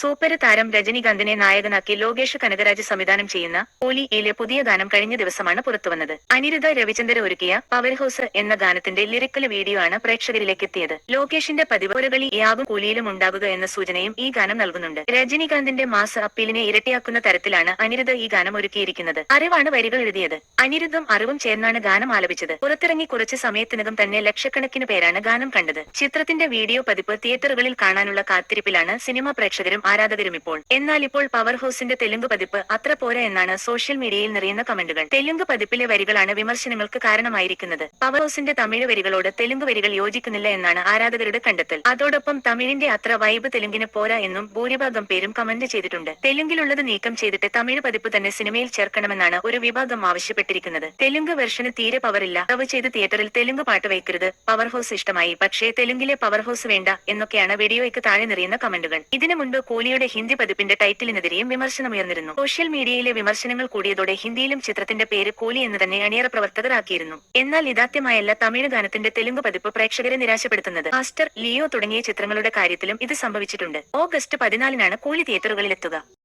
Super താരം രജനികാന്തിനെ നായകനാക്കി ലോകേഷ് കനകരാജ് സംവിധാനം ചെയ്യുന്ന കൂലി യിലെ പുതിയ ഗാനം കഴിഞ്ഞ ദിവസമാണ് പുറത്തുവന്നത്. അനിരുദ്ധ രവിചന്ദ്ര ഒരുക്കിയ പവർ ഹൗസ് എന്ന ഗാനത്തിന്റെ ലിറിക്കൽ വീഡിയോ ആണ് പ്രേക്ഷകരിലേക്ക് എത്തിയത്. ലോകേഷിന്റെ പതിവ് പുരകളി യാവും കൂലിയിലും ഉണ്ടാവുക എന്ന സൂചനയും ഈ ഗാനം നൽകുന്നുണ്ട്. രജനികാന്തിന്റെ മാസ് അപ്പീലിനെ ഇരട്ടിയാക്കുന്ന തരത്തിലാണ് അനിരുദ്ധ ഈ ഗാനം ഒരുക്കിയിരിക്കുന്നത്. അറിവാണ് വരികൾ എഴുതിയത്. അനിരുദ്ധം അറിവും ചേർന്നാണ് ഗാനം ആലപിച്ചത്. പുറത്തിറങ്ങി കുറച്ച് സമയത്തിനകം തന്നെ ലക്ഷക്കണക്കിന് പേരാണ് ഗാനം കണ്ടത്. ചിത്രത്തിന്റെ വീഡിയോ പതിപ്പ് തിയേറ്ററുകളിൽ കാണാനുള്ള കാത്തിരിപ്പിലാണ് സിനിമാ പ്രേക്ഷകരും ആരാധകരും ഇപ്പോൾ എന്നാൽ ഇപ്പോൾ പവർ ഹൗസിന്റെ തെലുങ്ക് പതിപ്പ് അത്ര പോരാ എന്നാണ് സോഷ്യൽ മീഡിയയിൽ നിറയുന്ന കമന്റുകൾ. തെലുങ്ക് പതിപ്പിലെ വരികളാണ് വിമർശനങ്ങൾക്ക് കാരണമായിരിക്കുന്നത്. പവർ ഹൗസിന്റെ തമിഴ് വരികളോട് തെലുങ്ക് വരികൾ യോജിക്കുന്നില്ല എന്നാണ് ആരാധകരുടെ കണ്ടെത്തൽ. അതോടൊപ്പം തമിഴിന്റെ അത്ര വൈബ് തെലുങ്കിന് പോരാ എന്നും ഭൂരിഭാഗം പേരും കമന്റ് ചെയ്തിട്ടുണ്ട്. തെലുങ്കിലുള്ളത് നീക്കം ചെയ്തിട്ട് തമിഴ് പതിപ്പ് തന്നെ സിനിമയിൽ ചേർക്കണമെന്നാണ് ഒരു വിഭാഗം ആവശ്യപ്പെട്ടിരിക്കുന്നത്. തെലുങ്ക് വെർഷന് തീരെ പവറില്ല ഡബ് ചെയ്ത് തിയേറ്ററിൽ തെലുങ്ക് പാട്ട് വയ്ക്കരുത്. പവർ ഹൗസ് ഇഷ്ടമായി. പക്ഷേ തെലുങ്കിലെ പവർ ഹൗസ് വേണ്ട എന്നൊക്കെയാണ് വീഡിയോയ്ക്ക് താഴെ നിറയുന്ന കമന്റുകൾ. ഇതിനു മുൻപ് കൂലിയുടെ ഹിന്ദി പതിപ്പിന്റെ ടൈറ്റിലിനെതിരെയും വിമർശനമുയർന്നിരുന്നു സോഷ്യൽ മീഡിയയിലെ വിമർശനങ്ങൾ കൂടിയതോടെ ഹിന്ദിയിലും ചിത്രത്തിന്റെ പേര് കൂലി എന്ന് തന്നെ അണിയറ പ്രവർത്തകർ ആക്കിയിരുന്നു എന്നാൽ ഇതാത്യമായല്ല തമിഴ് ഗാനത്തിന്റെ തെലുങ്ക് പതിപ്പ് പ്രേക്ഷകരെ നിരാശപ്പെടുത്തുന്നത്. മാസ്റ്റർ ലിയോ തുടങ്ങിയ ചിത്രങ്ങളുടെ കാര്യത്തിലും ഇത് സംഭവിച്ചിട്ടുണ്ട്. ഓഗസ്റ്റ് പതിനാലിനാണ് കൂലി തിയേറ്ററുകളിലെത്തുക.